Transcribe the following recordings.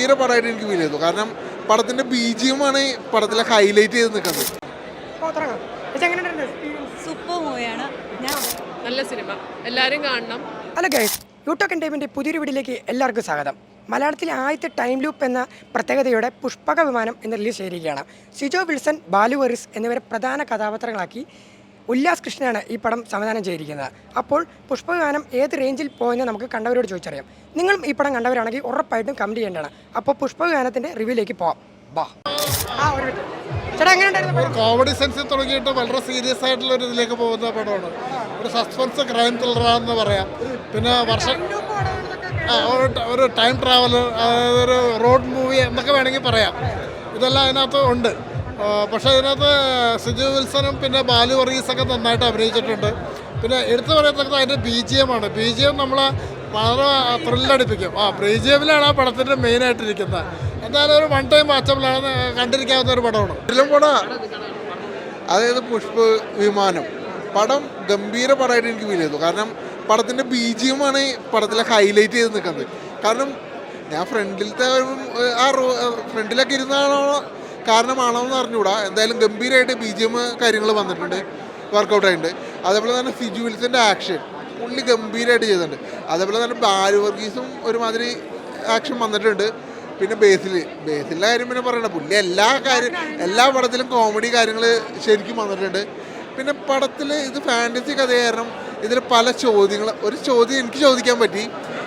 ഗംഭീര പടമായിട്ട് എനിക്ക് ഫീൽ ചെയ്തു. കാരണം പടത്തിന്റെ ആണ് പടത്തിലെ ഹൈലൈറ്റ് ചെയ്ത് നിൽക്കുന്നത്. സൂപ്പർ മൂവിയാണ് നല്ല സിനിമ എല്ലാവരും കാണണം. ഹലോ ഗൈസ് പുതിയൊരു വീടിലേക്ക് എല്ലാവർക്കും സ്വാഗതം. മലയാളത്തിലെ ആദ്യത്തെ ടൈം ലൂപ്പ് എന്ന പ്രത്യേകതയോടെ പുഷ്പക വിമാനം എന്ന് റിലീസ് ചെയ്തിരിക്കുകയാണ്. സിജോ വിൽസൺ ബാലു വറിസ് എന്നിവരെ പ്രധാന കഥാപാത്രങ്ങളാക്കി ഉല്ലാസ് കൃഷ്ണനാണ് ഈ പടം സംവിധാനം ചെയ്തിരിക്കുന്നത്. അപ്പോൾ പുഷ്പഗാനം ഏത് റേഞ്ചിൽ പോയെന്ന് നമുക്ക് കണ്ടവരോട് ചോദിച്ചറിയാം. നിങ്ങളും ഈ പടം കണ്ടവരാണെങ്കിൽ ഉറപ്പായിട്ടും കമന്റ് ചെയ്യേണ്ടതാണ്. അപ്പോൾ പുഷ്പഗാനത്തിന്റെ റിവ്യൂലേക്ക് പോവാം. ബാ. ആ ഒരു? കോമഡി സെൻസിൽ തുടങ്ങിയിട്ട് വളരെ സീരിയസ് ആയിട്ടുള്ള ഒരു ഇതിലേക്ക് പോകുന്ന പടമാണ്. ഒരു സസ്പെൻസ് ക്രൈം ത്രില്ലറാന്ന് പറയാം. പിന്നെ വർഷം ഒരു ടൈം ട്രാവലർ അതായത് ഒരു റോഡ് മൂവി എന്നൊക്കെ വേണമെങ്കിൽ പറയാം. ഇതെല്ലാം അതിനകത്ത് ഉണ്ട്. പക്ഷേ ഇതിനകത്ത് സിജു വിൽസനും പിന്നെ ബാലു വർഗീസൊക്കെ നന്നായിട്ട് അഭിനയിച്ചിട്ടുണ്ട്. പിന്നെ എടുത്തു പറയത്തക്കത് അതിന്റെ ബി ജി എം ആണ്. ബി ജി എം നമ്മളെ വളരെ ത്രില്ലടിപ്പിക്കും ആ ബി ജി എമ്മിലാണ് ആ പടത്തിന്റെ മെയിനായിട്ടിരിക്കുന്നത്. എന്തായാലും ഒരു വൺ ടൈം വാച്ചബിളാണ് കണ്ടിരിക്കാവുന്ന ഒരു പടമാണ്. ഇതിലും കൂടെ അതായത് പുഷ്പ വിമാനം. പടം ഗംഭീര പടമായിട്ട് എനിക്ക് ഫീൽ ചെയ്തു. കാരണം പടത്തിന്റെ ബി ജി എം ആണ് പടത്തിലെ ഹൈലൈറ്റ് ചെയ്ത് നിൽക്കുന്നത്. കാരണം ഞാൻ ഫ്രണ്ടിലത്തെ ആ ഫ്രണ്ടിലൊക്കെ ഇരുന്നാണോ കാരണമാണോ എന്ന് അറിഞ്ഞുകൂടാ. എന്തായാലും ഗംഭീരമായിട്ട് ബി ജി എം കാര്യങ്ങൾ വന്നിട്ടുണ്ട്. വർക്കൗട്ട് ആയിട്ടുണ്ട്. അതേപോലെ തന്നെ സിജു വിൽസിന്റെ ആക്ഷൻ പുള്ളി ഗംഭീരമായിട്ട് ചെയ്തിട്ടുണ്ട്. അതേപോലെ തന്നെ ബാലു വർഗീസും ഒരുമാതിരി ആക്ഷൻ വന്നിട്ടുണ്ട്. പിന്നെ ബേസിൽ ബേസിലെ കാര്യം പിന്നെ പറയണ്ട. പുള്ളി എല്ലാ കാര്യം എല്ലാ പടത്തിലും കോമഡി കാര്യങ്ങൾ ശരിക്കും വന്നിട്ടുണ്ട്. പിന്നെ പടത്തിൽ ഇത് ഫാന്റസി കഥ കാരണം ഇതിൽ പല ചോദ്യങ്ങൾ ഒരു ചോദ്യം എനിക്ക് ചോദിക്കാൻ പറ്റി.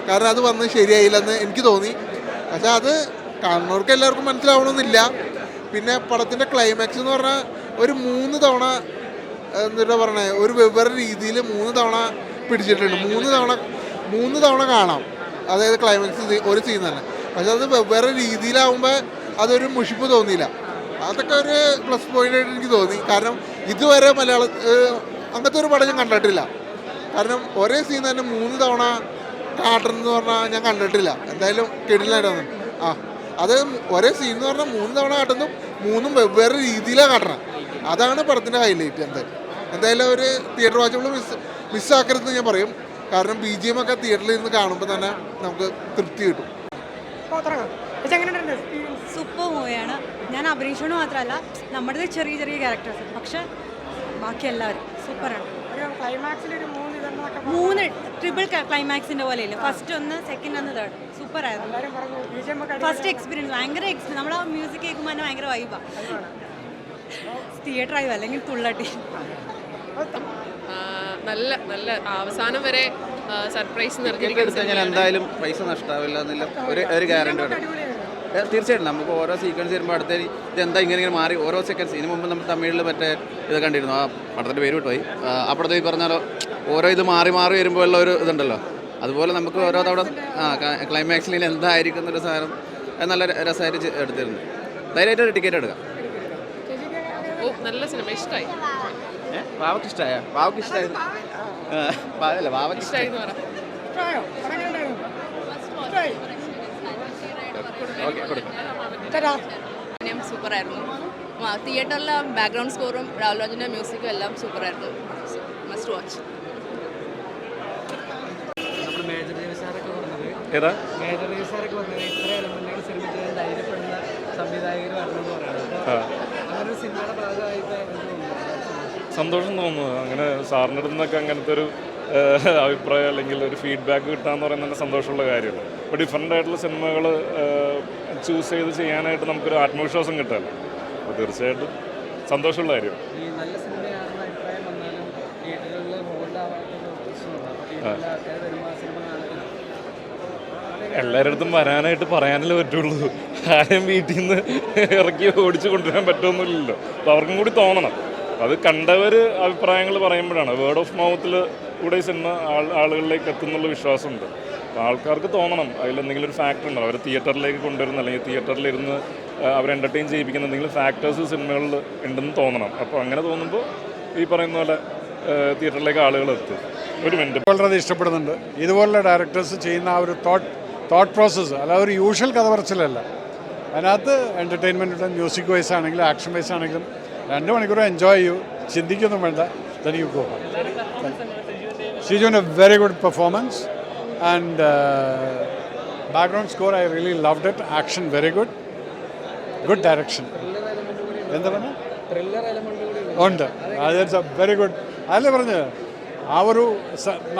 കാരണം അത് വന്ന് ശരിയായില്ലെന്ന് എനിക്ക് തോന്നി. പക്ഷെ അത് കാണുന്നവർക്ക് എല്ലാവർക്കും മനസ്സിലാവണമെന്നില്ല. പിന്നെ പടത്തിന്റെ ക്ലൈമാക്സ് എന്ന് പറഞ്ഞാൽ ഒരു മൂന്ന് തവണ എന്താ പറയണേ ഒരു വെവ്വേറെ രീതിയിൽ മൂന്ന് തവണ പിടിച്ചിട്ടുണ്ട്. മൂന്ന് തവണ മൂന്ന് തവണ കാണാം. അതായത് ക്ലൈമാക്സ് ഒരു സീൻ തന്നെ. പക്ഷെ അത് വെവ്വേറെ രീതിയിലാവുമ്പോൾ അതൊരു മുഷിപ്പ് തോന്നിയില്ല. അതൊക്കെ ഒരു പ്ലസ് പോയിന്റ് ആയിട്ട് എനിക്ക് തോന്നി. കാരണം ഇതുവരെ മലയാള അങ്ങനത്തെ ഒരു പടം ഞാൻ കണ്ടിട്ടില്ല. കാരണം ഒരേ സീൻ തന്നെ മൂന്ന് തവണ കാട്ടണം എന്ന് പറഞ്ഞാൽ ഞാൻ കണ്ടിട്ടില്ല. എന്തായാലും കിടിലായിരുന്നു ആ. അത് ഒരേ സീൻ എന്ന് പറഞ്ഞാൽ മൂന്ന് തവണ കാട്ടുന്നു മൂന്നും വെവ്വേറെ രീതിയിലാണ് കാട്ടണം. അതാണ് പടത്തിന്റെ ഹൈലൈറ്റ് എന്തായാലും എന്തായാലും ഒരു തിയേറ്റർ വാച്ചുകൾ മിസ് മിസ്സാക്കരുതെന്ന് ഞാൻ പറയും. കാരണം ബി ജി എം ഒക്കെ തിയേറ്ററിൽ ഇരുന്ന് കാണുമ്പോൾ തന്നെ നമുക്ക് തൃപ്തി കിട്ടും. സൂപ്പർ മൂവിയാണ് ഞാൻ അഭിനയിച്ചോണ്ട് മാത്രമല്ല നമ്മുടെ ചെറിയ ചെറിയ ക്യാരക്ടേഴ്സ് പക്ഷെ ബാക്കി എല്ലാവരും സൂപ്പറാണ് മൂന്ന് ട്രിപ്പിൾ ക്ലൈമാക്സിന്റെ പോലെ ഇല്ല ഫസ്റ്റ് ഒന്ന് സെക്കൻഡ് ഒന്ന് തേർഡ് സൂപ്പർ ആയിരുന്നു. ഫസ്റ്റ് എക്സ്പീരിയൻസ് ഭയങ്കര എക്സ്പീരിയൻസ് നമ്മൾ ആ മ്യൂസിക് കേൾക്കുമ്പോൾ തന്നെ ഭയങ്കര വൈബാണ് തിയേറ്റർ ആയി? അല്ലെങ്കിൽ തുള്ളട്ടി? നല്ല നല്ല. അവസാനം വരെ സർപ്രൈസ് നിറഞ്ഞിരിക്കുന്ന എന്തായാലും പൈസ നഷ്ടാവില്ല എന്നുള്ള ഒരു ഒരു ഗ്യാരണ്ടി തീർച്ചയായിട്ടും. നമുക്ക് ഓരോ സീക്വൻസ് വരുമ്പോൾ അടുത്ത ഇതെന്താ ഇങ്ങനെ ഇങ്ങനെ മാറി? ഓരോ സെക്കൻഡ്സ് ഇതിന് മുമ്പ് നമ്മൾ തമിഴിൽ മറ്റേ ഇത് കണ്ടിരുന്നു. ആ പടത്തിന്റെ പേര് വിട്ടുപോയി. അപ്പുറത്തെ ഈ പറഞ്ഞാലോ ഓരോ ഇത് മാറി മാറി വരുമ്പോൾ ഉള്ള ഒരു ഇതുണ്ടല്ലോ. അതുപോലെ നമുക്ക് ഓരോ തവണ ആ ക്ലൈമാക്സിൽ എന്തായിരിക്കും എന്നൊരു സാധനം നല്ല രസമായിട്ട് എടുത്തിരുന്നു. ധൈര്യമായിട്ട് ഒരു ടിക്കറ്റ് എടുക്കാം. ഓ നല്ല സിനിമ ഇഷ്ടമായി വാവക്ക് ഇഷ്ടമായ വാവക്ക് ഇഷ്ടമായി അല്ല വാവക്ക് ഇഷ്ടമായി ഇഷ്ടമായി എന്ന് പറ ഇഷ്ടമായോ? പടം എങ്ങനെയുണ്ടായിരുന്നു? ഇഷ്ടമായി? ഓക്കെ കൊടുക്കാം സൂപ്പറായിരുന്നു തിയേറ്ററിലെ ബാക്ക്ഗ്രൗണ്ട് സ്കോറും രാഹുൽ രാജിന്റെ മ്യൂസിക്കും എല്ലാം സൂപ്പറായിരുന്നു മസ്റ്റ് വാച്ച് ഏതാ? സന്തോഷം തോന്നുന്നു. അങ്ങനെ സാറിന്റെ അടുത്ത് നിന്നൊക്കെ അങ്ങനത്തെ ഒരു അഭിപ്രായം അല്ലെങ്കിൽ ഒരു ഫീഡ്ബാക്ക് കിട്ടാന്ന് പറയുന്നത് സന്തോഷമുള്ള കാര്യമാണ്. ഇപ്പോൾ ഡിഫറെന്റ് ആയിട്ടുള്ള സിനിമകൾ ചൂസ് ചെയ്ത് ചെയ്യാനായിട്ട് നമുക്കൊരു ആത്മവിശ്വാസം കിട്ടുമല്ലോ അപ്പോൾ തീർച്ചയായിട്ടും സന്തോഷമുള്ള കാര്യം. എല്ലാവരുടെ അടുത്തും വരാനായിട്ട് പറയാനല്ലേ പറ്റുള്ളൂ. ആരെയും വീട്ടിൽ നിന്ന് ഇറക്കി ഓടിച്ചു കൊണ്ടുവരാൻ പറ്റുമെന്നില്ലല്ലോ അപ്പോൾ അവർക്കും കൂടി തോന്നണം. അത് കണ്ടവര് അഭിപ്രായങ്ങൾ പറയുമ്പോഴാണ്. വേർഡ് ഓഫ് മൗത്തിൽ കൂടെ സിനിമ ആളുകളിലേക്ക് എത്തുന്നുള്ള വിശ്വാസമുണ്ട്. ആൾക്കാർക്ക് തോന്നണം. അതിലെന്തെങ്കിലും ഒരു ഫാക്ടർ ഉണ്ടോ അവർ തിയേറ്ററിലേക്ക് കൊണ്ടുവരുന്ന അല്ലെങ്കിൽ തിയേറ്ററിലിരുന്ന് അവർ എന്റർടൈൻ ചെയ്യിപ്പിക്കുന്ന എന്തെങ്കിലും ഫാക്ടേഴ്സ് സിനിമകളിൽ ഉണ്ടെന്ന് തോന്നണം. അപ്പോൾ അങ്ങനെ തോന്നുമ്പോൾ ഈ പറയുന്ന പോലെ തിയേറ്ററിലേക്ക് ആളുകൾ എത്തും. ഒരു മിനിറ്റ് വളരെ ഇഷ്ടപ്പെടുന്നുണ്ട്. ഇതുപോലുള്ള ഡയറക്ടേഴ്സ് ചെയ്യുന്ന ആ ഒരു തോട്ട് തോട്ട് പ്രോസസ്സ് അല്ലാതെ ഒരു യൂഷ്വൽ കഥ പറച്ചിലല്ല അതിനകത്ത് എന്റർടൈൻമെന്റ് മ്യൂസിക് വൈസ് ആണെങ്കിലും ആക്ഷൻ വൈസ് ആണെങ്കിലും രണ്ട് മണിക്കൂർ എൻജോയ് ചെയ്യൂ. ചിന്തിക്കൊന്നും വേണ്ട. തനിക്ക് പോകാം go a very good performance and background score I really loved it action very good Good. Direction എന്താ പറഞ്ഞ? ഉണ്ട്. അത് വെരി ഗുഡ് അതല്ലേ പറഞ്ഞത്? ആ ഒരു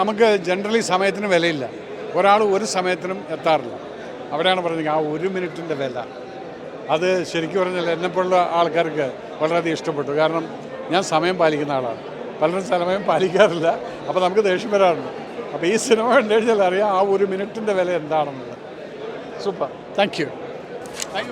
നമുക്ക് ജനറലി സമയത്തിന് വിലയില്ല. ഒരാൾ ഒരു സമയത്തിനും എത്താറില്ല. അവിടെയാണ് പറഞ്ഞത് ആ ഒരു മിനിറ്റിന്റെ വില. അത് ശരിക്കും പറഞ്ഞാൽ എന്നെപ്പോലുള്ള ആൾക്കാർക്ക് വളരെയധികം ഇഷ്ടപ്പെട്ടു. കാരണം ഞാൻ സമയം പാലിക്കുന്ന ആളാണ്. പലരും സമയം പാലിക്കാറില്ല. അപ്പോൾ നമുക്ക് ദേഷ്യം വരാറുണ്ട്. അപ്പോൾ ഈ സിനിമ കണ്ടു കഴിഞ്ഞാൽ അറിയാം ആ ഒരു മിനിറ്റിന്റെ വില എന്താണെന്നുള്ളത്. സൂപ്പർ. Thank you